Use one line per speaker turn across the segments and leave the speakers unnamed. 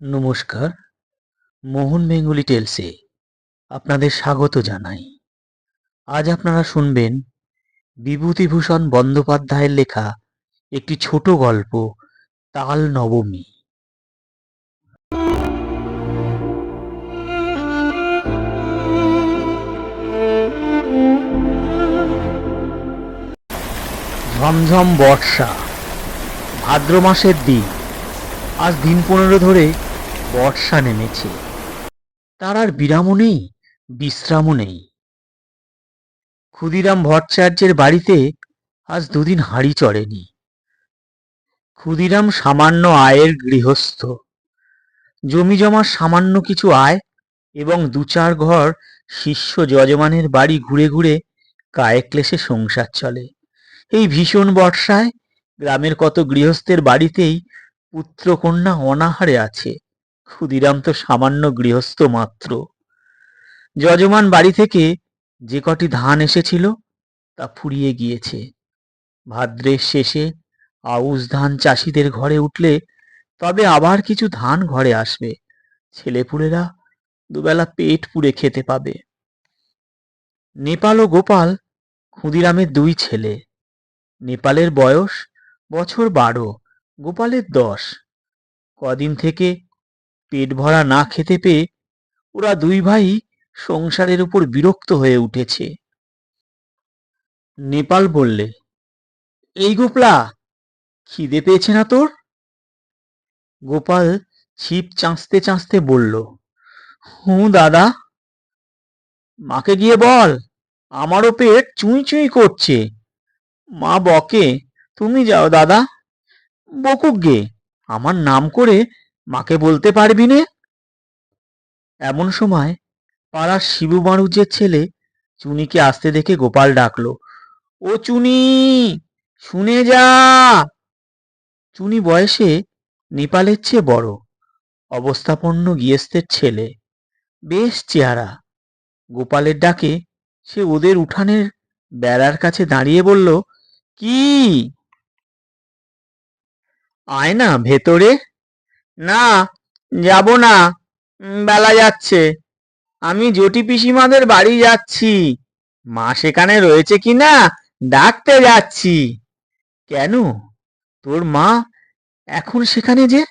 নমস্কার, মোহন বেঙ্গলি টেলসে আপনাদের স্বাগত জানাই। আজ আপনারা শুনবেন বিভূতিভূষণ বন্দ্যোপাধ্যায়ের লেখা একটি ছোট গল্প, তাল নবমী। ঝমঝম বর্ষা ভাদ্র মাসের দিন, আজ দিন পনেরো ধরে বর্ষা নেমেছে। তার আর বিরামও নেই, বিশ্রামও নেই। ক্ষুদিরাম ভট্টাচার্যের বাড়িতে আজ দুদিন হাঁড়ি চড়েনি। ক্ষুদিরাম সামান্য আয়ের গৃহস্থ। জমি জমার সামান্য কিছু আয় এবং দু চার ঘর শিষ্য যজমানের বাড়ি ঘুরে ঘুরে কায়ে ক্লেশে সংসার চলে। এই ভীষণ বর্ষায় গ্রামের কত গৃহস্থের বাড়িতেই পুত্রকন্যা অনাহারে আছে। ক্ষুদিরাম তো সামান্য গৃহস্থ মাত্র। যজমান বাড়ি থেকে যে কটি ধান এসেছিল, তা ফুরিয়ে গিয়েছে। ভাদ্রের শেষে আউশ ধান চাষিদের ঘরে উঠলে তবে আবার কিছু ধান ঘরে আসবে। ছেলেপুলেরা দুবেলা পেট পুড়ে খেতে পাবে। নেপাল ও গোপাল ক্ষুদিরামের দুই ছেলে। নেপালের বয়স বছর বারো, গোপালের দশ। কদিন থেকে পেট ভরা না খেতে পেয়ে ওরা দুই ভাই সংসারের উপর বিরক্ত হয়ে উঠেছে। নেপাল বললে, এই গোপলা, খিদে পেয়েছে না তোর? গোপাল ছিপ চাঁচতে চাঁচতে বলল, হুঁ দাদা, মাকে গিয়ে বল, আমারও পেট চুঁই চুঁই করছে। মা বকে, তুমি যাও দাদা, বকুক গে, আমার নাম করে মাকে বলতে পারবি নে? এমন সময় পাড়ার শিবু মারুজের ছেলে চুনিকে আসতে দেখে গোপাল ডাকলো, ও চুনি, শুনে যা। চুনি বয়সে নেপালের চেয়ে বড়, অবস্থাপন্ন গিয়েস্তের ছেলে, বেশ চেহারা। গোপালের ডাকে সে ওদের উঠানের বেড়ার কাছে দাঁড়িয়ে বলল, কি? আয় না ভেতরে। না, যাব না। বেলা যাচ্ছে। আমি জটি পিসিমাদের বাড়ি যাচ্ছি। মা সেখানে রয়েছে কি না, ডাকতে যাচ্ছি। কেন? তোর মা এখন সেখানে যে?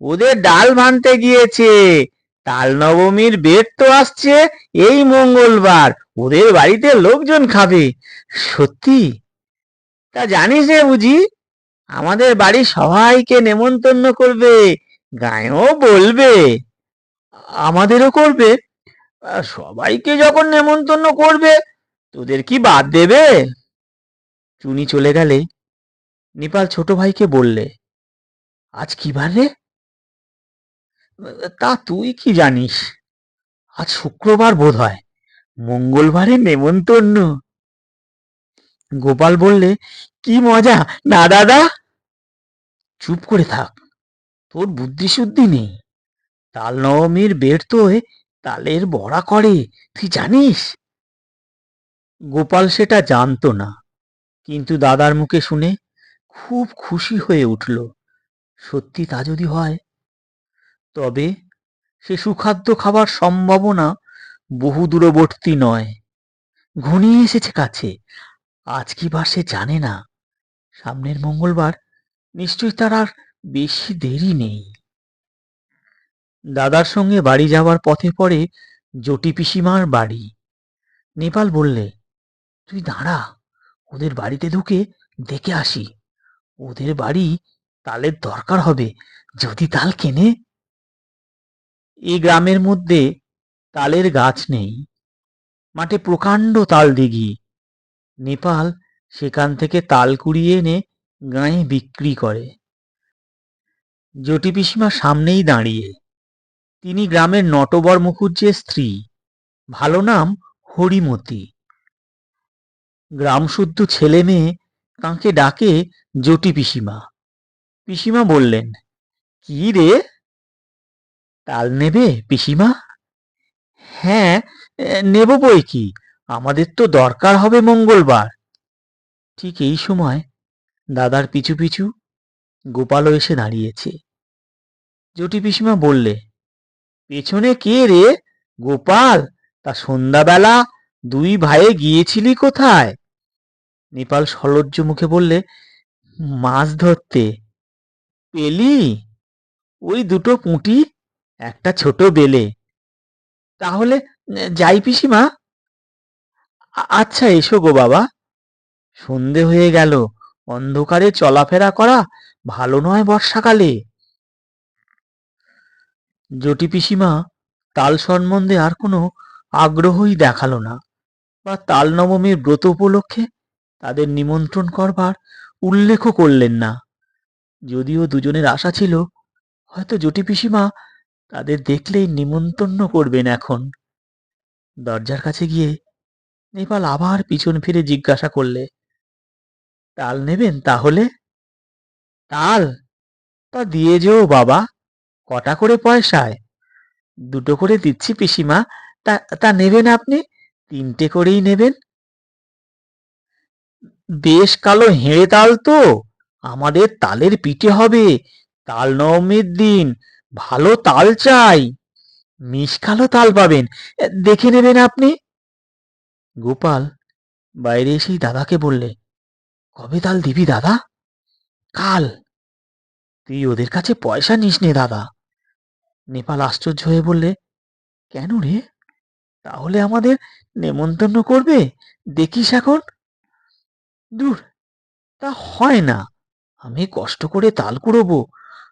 ওদের ডাল ভানতে গিয়েছে। তাল নবমীর বেদ তো আসছে এই মঙ্গলবার। ওদের বাড়িতে লোকজন খাবে। সত্যি? তা জানিস রে বুঝি আমাদের বাড়ি সবাইকে নেমন্তন্ন করবে, গায়েও বলবে, আমাদেরও করবে। সবাইকে যখন নেমন্তন্ন করবে, তোদের কি বাদ দেবে? চুনি চলে গেলে। নেপাল ছোট ভাইকে বললে, আজ কি বার রে? তা তুই কি জানিস? আজ শুক্রবার বোধ হয় মঙ্গলবারে নেমন্তন্ন। গোপাল বললে, কি মজা, না দাদা? চুপ করে থাক। তোর বুদ্ধি শুদ্ধি নেই। তাল নবমীর বের তো তালের বড়া করে, তুই জানিস? গোপাল সেটা জানতো না, কিন্তু দাদার মুখে শুনে খুব খুশি হয়ে উঠল। সত্যি তা যদি হয়? তবে সে সুখাদ্য খাবার সম্ভাবনা বহু দূরবর্তী নয়। ঘনিয়ে এসেছে কাছে, আজ কি বার সে জানে না। সামনের মঙ্গলবার নিশ্চয়ই তার আর বেশি দেরি নেই। দাদার সঙ্গে বাড়ি যাওয়ার পথে পড়ে জটি পিসিমার বাড়ি। নেপাল বললে, তুই দাঁড়া, ওদের বাড়িতে ঢুকে দেখে আসি। ওদের বাড়ি তালের দরকার হবে, যদি তাল কেনে। এই গ্রামের মধ্যে তালের গাছ নেই। মাঠে প্রকাণ্ড তাল দিঘি। নেপাল সেখান থেকে তাল কুড়িয়ে এনে গাঁয়ে বিক্রি করে। জটি পিসিমা সামনেই দাঁড়িয়ে। তিনি গ্রামের নটবর মুখুজ্জের স্ত্রী। ভালো নাম হরিমতি। গ্রামশুদ্ধ ছেলে মেয়ে তাঁকে ডাকে জটি পিসিমা। পিসিমা বললেন, কি রে? তাল নেবে পিসিমা? হ্যাঁ নেব বই কি? আমাদের তো দরকার হবে মঙ্গলবার। ঠিক এই সময় দাদার পিছু পিছু গোপালও এসে দাঁড়িয়েছে। জটি পিসিমা বললে, পেছনে কে রে? গোপাল, তা সন্ধ্যাবেলা দুই ভাইয়ে গিয়েছিলি কোথায়? নেপাল সলজ্জ মুখে বললে, মাছ ধরতে। পেলি? ওই দুটো পুঁটি, একটা ছোট বেলে। তাহলে, যাই পিসিমা। আচ্ছা এসো গো বাবা। সন্ধে হয়ে গেল। অন্ধকারে চলাফেরা করা ভালো নয় বর্ষাকালে। জটি পিসিমা তাল সম্বন্ধে আর কোনো আগ্রহই দেখাল না। বা তাল নবমীর ব্রত উপলক্ষে তাদের নিমন্ত্রণ করবার উল্লেখও করলেন না। যদিও দুজনের আশা ছিল, হয়তো জটি পিসিমা তাদের দেখলেই নিমন্ত্রণ করবেন এখন। দরজার কাছে গিয়ে নেপাল আবার পিছন ফিরে জিজ্ঞাসা করলে তাল নেবেন তাহলে? তাল? তা দিয়ে যেও বাবা, কটা করে পয়সায়? দুটো করে দিচ্ছি পিসিমা, তা তা নেবেন আপনি? তিনটে করেই নেবেন। বেশ কালো হেঁড়ে তাল তো, আমাদের তালের পিঠে হবে, তাল নবমীর দিন, ভালো তাল চাই। মিশকালো তাল পাবেন দেখে নেবেন আপনি। গোপাল বাইরে এসেই দাদাকে বললে কবে তাল দিবি দাদা? কাল। তুই ওদের কাছে পয়সা নিস নে দাদা। নেপাল আশ্চর্য হয়ে বললে, কেন রে? তাহলে আমাদের নেমন্তন্ন করবে? দেখিস এখন? দূর, তা হয় না। আমি কষ্ট করে তাল কুড়োবো,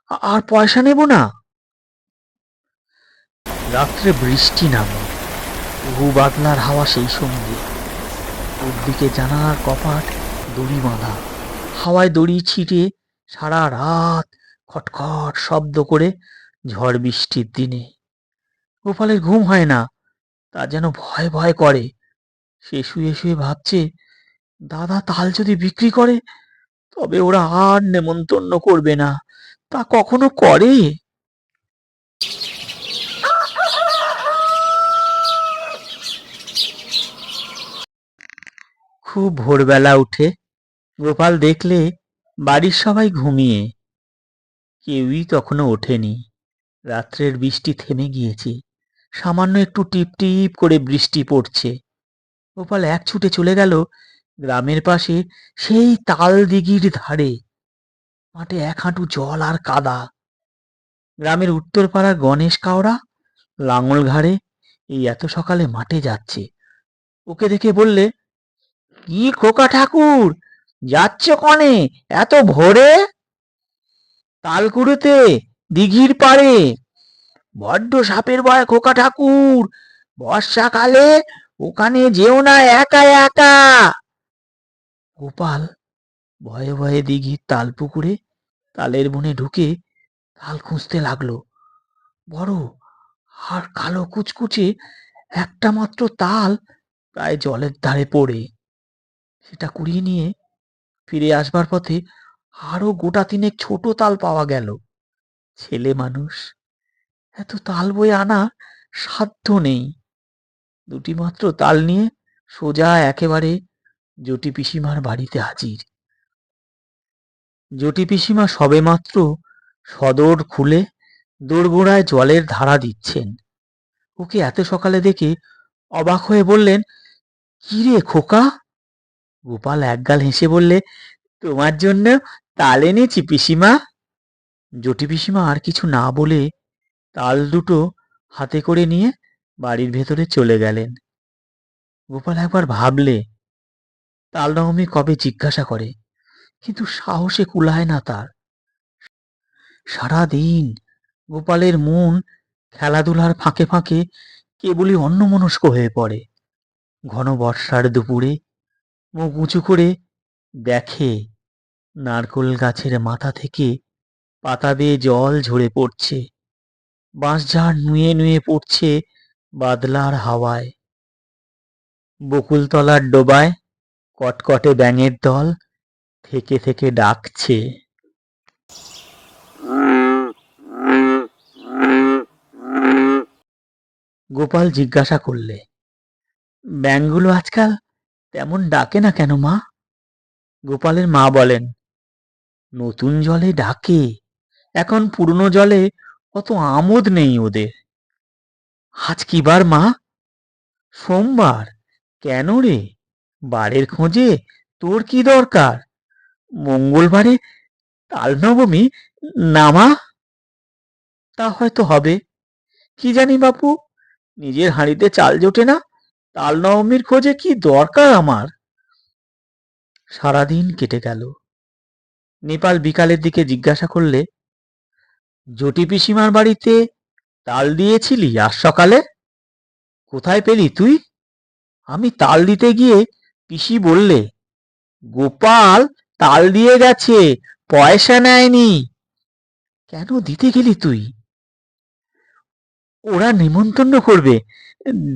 আর পয়সা নেব না। রাত্রে বৃষ্টি নামে। বহু বাদলার হাওয়া সেই সঙ্গে ওর দিকে জানালার কপাট দড়ি বাঁধা হাওয়ায় দড়ি ছিটে সারা রাত খটখট শব্দ করে ঝড় বৃষ্টির দিনে। গোপালের ঘুম হয় না, তা যেন ভয় ভয় করে। সে শুয়ে শুয়ে ভাবছে, দাদা তাল যদি বিক্রি করে, তবে ওরা আর নেমন্তন্ন করবে না। তা কখনো করে? খুব ভোরবেলা উঠে গোপাল দেখলে বাড়ির সবাই ঘুমিয়ে। কেউই তখনও ওঠেনি। রাত্রের বৃষ্টি থেমে গিয়েছে। সামান্য একটু টিপ টিপ করে বৃষ্টি পড়ছে। গোপাল এক ছুটে চলে গেল গ্রামের পাশে সেই তাল দিঘির ধারে। মাঠে এক হাঁটু জল আর কাদা। গ্রামের উত্তরপাড়ার গণেশ কাওড়া লাঙল ঘাড়ে, এই এত সকালে মাঠে যাচ্ছে। ওকে দেখে বললে কি খোকা ঠাকুর? যাচ্ছ কনে? এত ভোরে? তাল কুড়োতে দিঘির পাড়ে। বড্ড সাপের ভয় খোকা ঠাকুর। বর্ষাকালে ওখানে যেও না একা একা। গোপাল ভয়ে ভয়ে দিঘির তাল পুকুরে তালের বনে ঢুকে তাল খুঁজতে লাগল। বড় আর কালো কুচকুচে একটা মাত্র তাল প্রায় জলের ধারে পড়ে। সেটা কুড়িয়ে নিয়ে ফিরে আসবার পথে আরও গোটা তিনেক ছোট তাল পাওয়া গেল। ছেলে মানুষ, এত তাল বয়ে আনা সাধ্য নেই। দুটি মাত্র তাল নিয়ে সোজা একেবারে জটি পিসিমার বাড়িতে হাজির। জটি পিসিমা সবেমাত্র সদর খুলে দোরগোড়ায় জলের ধারা দিচ্ছেন। ওকে এত সকালে দেখে অবাক হয়ে বললেন কি রে খোকা গোপাল একগাল হেসে বললে, তোমার জন্য তাল এনেছি, পিসিমা। জটি পিসিমা আর কিছু না বলে তাল দুটো হাতে করে নিয়ে বাড়ির ভেতরে চলে গেলেন। গোপাল একবার ভাবলে, তাল নবমী কবে জিজ্ঞাসা করে, কিন্তু সাহসে কুলায় না তার। সারাদিন গোপালের মন খেলাধুলার ফাঁকে ফাঁকে কেবলই অন্যমনস্ক হয়ে পড়ে। ঘন বর্ষার দুপুরে মুখ উঁচু করে দেখে নারকোল গাছের মাথা থেকে পাতা বেয়ে জল ঝরে পড়ছে। বাঁশঝাড় নুয়ে নুয়ে পড়ছে বাদলার হাওয়ায়। বকুলতলার ডোবায় কটকটে ব্যাঙের দল থেকে থেকে ডাকছে। গোপাল জিজ্ঞাসা করলে, ব্যাঙগুলো আজকাল তেমন ডাকে না কেন মা? গোপালের মা বলেন, নতুন জলে ডাকে। এখন পুরনো জলে অত আমোদ নেই ওদের। আজ কি বার মা? সোমবার। কেন রে? বারের খোঁজে তোর কি দরকার? মঙ্গলবারে তাল নবমী নামা তা হয়তো হবে। কি জানি বাপু, নিজের হাঁড়িতে চাল জোটে না? তাল নবমীর খোঁজে কি দরকার আমার? সারাদিন কেটে গেল। নেপাল বিকালের দিকে জিজ্ঞাসা করলে, জটি পিসিমার বাড়িতে তাল দিয়েছিলি আজ সকালে? কোথায় পেলি তুই? আমি তাল দিতে গিয়ে পিসি বললে, গোপাল, তাল দিয়ে গেছে, পয়সা নেয়নি। কেন দিতে গেলি তুই? ওরা নিমন্ত্রণ করবে।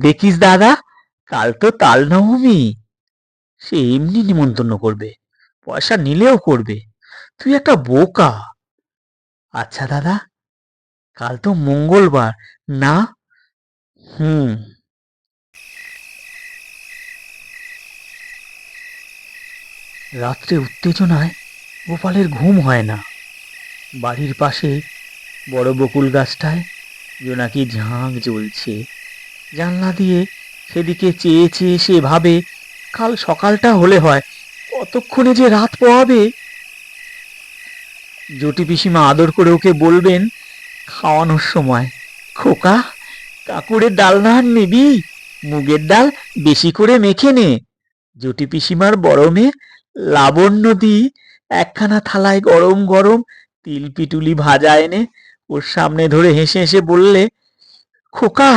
দেখিস দাদা কাল তো তাল নবমী। সে এমনি নিমন্ত্রণ করবে, পয়সা নিলেও করবে। তুই একটা বোকা। আচ্ছা দাদা, কাল তো মঙ্গলবার। না? হুম। রাত্রে উত্তেজনায় গোপালের ঘুম হয় না। বাড়ির পাশে বড় বকুল গাছটায় জোনাকি ঝাঁক জ্বলছে। জানলা দিয়ে সেদিকে চেয়ে চেয়ে সে ভাবে কাল সকালটা হলে হয়, কতক্ষণে যে রাত পোহাবে? জটি পিসিমা আদর করে ওকে বলবেন, খাওয়ানোর সময়, খোকা, কাকুরের ডাল না নিবি? মুগের ডাল বেশি করে মেখে নে। জটি পিসিমার বড় মেয়ে লাবণ্য দি একখানা থালায় গরম গরম তিল পিটুলি ভাজা এনে ওর সামনে ধরে হেসে হেসে বললে, খোকা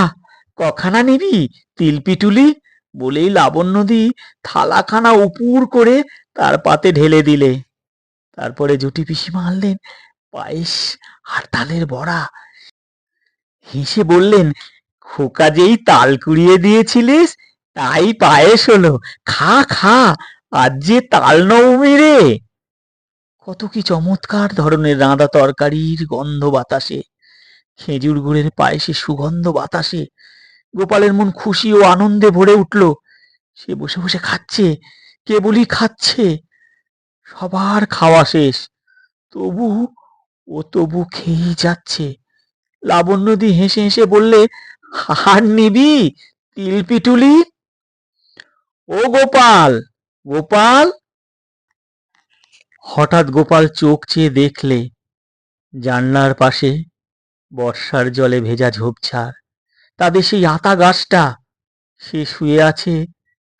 কখানা নিবি তিল পিটুলি বলেই লাবণ্য দি থালাখানা উপুর করে তার পাতে ঢেলে দিলে। তারপরে জুটি পিসিমা আনলেন পায়েস আর তালের বড়া। হেসে বললেন, খোকা যেই তাল কুড়িয়ে দিয়েছিলিস, তাই পায়েস হলো, খা খা, আজ যে তাল নবমী রে। কত কি চমৎকার ধরনের রাঁধা তরকারির গন্ধ বাতাসে। খেজুর গুড়ের পায়েসে সুগন্ধ বাতাসে। গোপালের মন খুশি ও আনন্দে ভরে উঠল। সে বসে বসে খাচ্ছে, কেবলই খাচ্ছে। সবার খাওয়া শেষ। তবু ও তবু খেয়েই যাচ্ছে। লাবণ্যদি হেসে হেসে বললে হার নিবি, তিল পিটুলি? ও গোপাল গোপাল? হঠাৎ গোপাল চোখ চেয়ে দেখলে, জানলার পাশে বর্ষার জলে ভেজা ঝোপঝাড়। তাদের সেই আতা গাছটা, সে শুয়ে আছে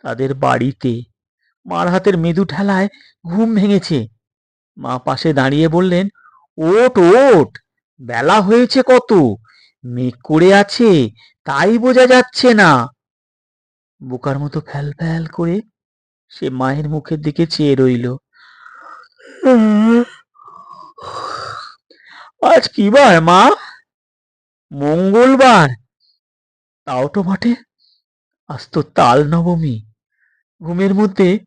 তাদের বাড়িতে। মার হাতের মৃদু ঠেলায় ঘুম ভেঙেছে। মা পাশে দাঁড়িয়ে বললেন, ওট ওট, বেলা হয়েছে কত? মেঘ করে আছে, তাই বোঝা যাচ্ছে না। বোকার মতো ফ্যাল ফ্যাল করে সে মায়ের মুখের দিকে চেয়ে রইল। আজ কি বার মা? মঙ্গলবার। তাও তো বটে। আজ তো তাল নবমী। ঘুমের মধ্যে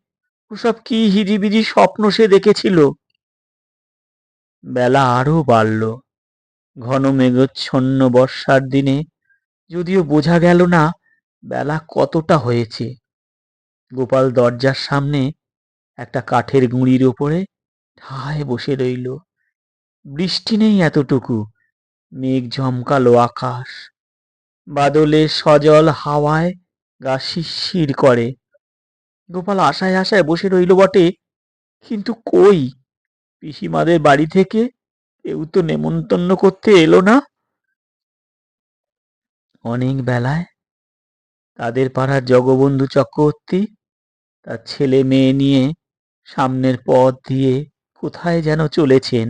ওসব কি হিজিবিজি স্বপ্ন সে দেখেছিল? বেলা আরও বাড়ল। ঘন মেঘচ্ছন্ন বর্ষার দিনে যদিও বোঝা গেল না বেলা কতটা হয়েছে। গোপাল দরজার সামনে একটা কাঠের গুঁড়ির ওপরে ঠায় বসে রইল। বৃষ্টি নেই এতটুকু। মেঘ ঝমকালো আকাশ। বাদলের সজল হাওয়ায় গা শিরশির করে। গোপাল আশায় আশায় বসে রইল বটে, কিন্তু কই? পিসিমাদের বাড়ি থেকে কেউ তো নেমন্তন্ন করতে এলো না। অনেক বেলায় তাদের পাড়ার জগবন্ধু চক্রবর্তী তার ছেলে মেয়ে নিয়ে সামনের পথ দিয়ে কোথায় যেন চলেছেন।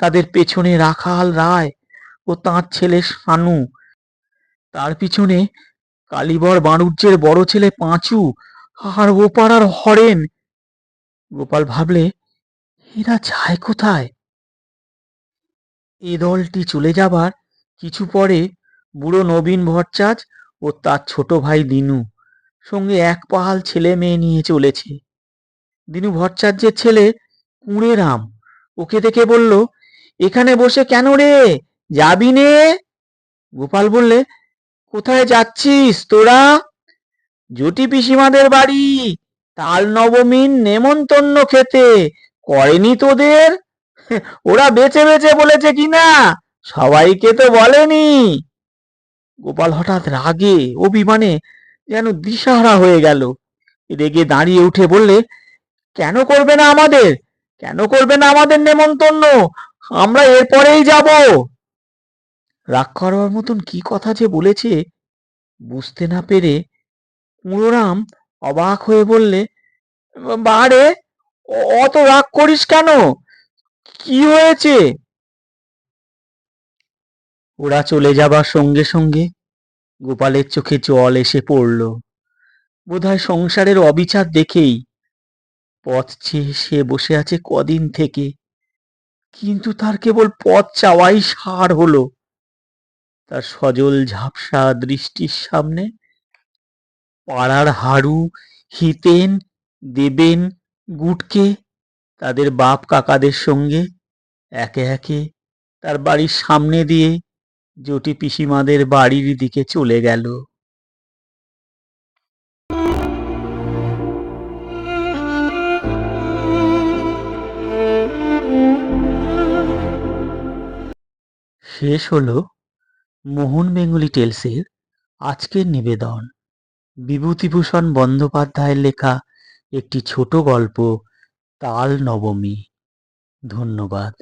তাদের পেছনে রাখাল রায় ও তাঁর ছেলে শানু তার পিছনে কালীবর বাণুজ্যের বড় ছেলে পাঁচু আর ও পাড়ার হরেন। গোপাল ভাবলে, এরা যায় কোথায়? এ দলটি চলে যাবার কিছু পরে বুড়ো নবীন ভট্টাচ ও তার ছোট ভাই দিনু সঙ্গে এক পাহাল ছেলে মেয়ে নিয়ে চলেছে। দিনু ভট্টাচার্যের ছেলে কুঁড়েরাম ওকে দেখে বলল, এখানে বসে কেন রে? যাবি নে? গোপাল বললে কোথায় যাচ্ছিস তোরা? জটি পিসিমাদের বাড়ি। তাল নবমীর নেমন্তন্ন খেতে। করেনি তোদের? ওরা বেঁচে বেঁচে বলেছে কিনা? সবাইকে তো বলেনি। গোপাল হঠাৎ রাগে, অভিমানে যেন দিশাহারা হয়ে গেল। রেগে দাঁড়িয়ে উঠে বললে, কেন করবে না আমাদের? কেন করবে না আমাদের নেমন্তন্ন? আমরা এরপরেই যাব। রাগ করার মতন কি কথা যে বলেছে, বুঝতে না পেরে কুঁড়োরাম অবাক হয়ে বললে বারে অত রাগ করিস কেন? কি হয়েছে? ওরা চলে যাবার সঙ্গে সঙ্গে গোপালের চোখে জল এসে পড়ল। বোধহয় সংসারের অবিচার দেখেই পথ চেয়ে সে বসে আছে কদিন থেকে। কিন্তু তার কেবল পথ চাওয়াই সার হলো। তার সজল ঝাপসা দৃষ্টির সামনে। পাড়ার হাড়ু হিতেন, দেবেন গুটকে তাদের বাপ কাকাদের সঙ্গে। একে একে তার বাড়ির সামনে দিয়ে জটি পিসিমাদের বাড়ির দিকে চলে গেল। শেষ হলো মোহন বেঙ্গলি টেলসের আজকের নিবেদন। বিভূতিভূষণ বন্দ্যোপাধ্যায়ের লেখা একটি ছোট গল্প তাল নবমী। ধন্যবাদ।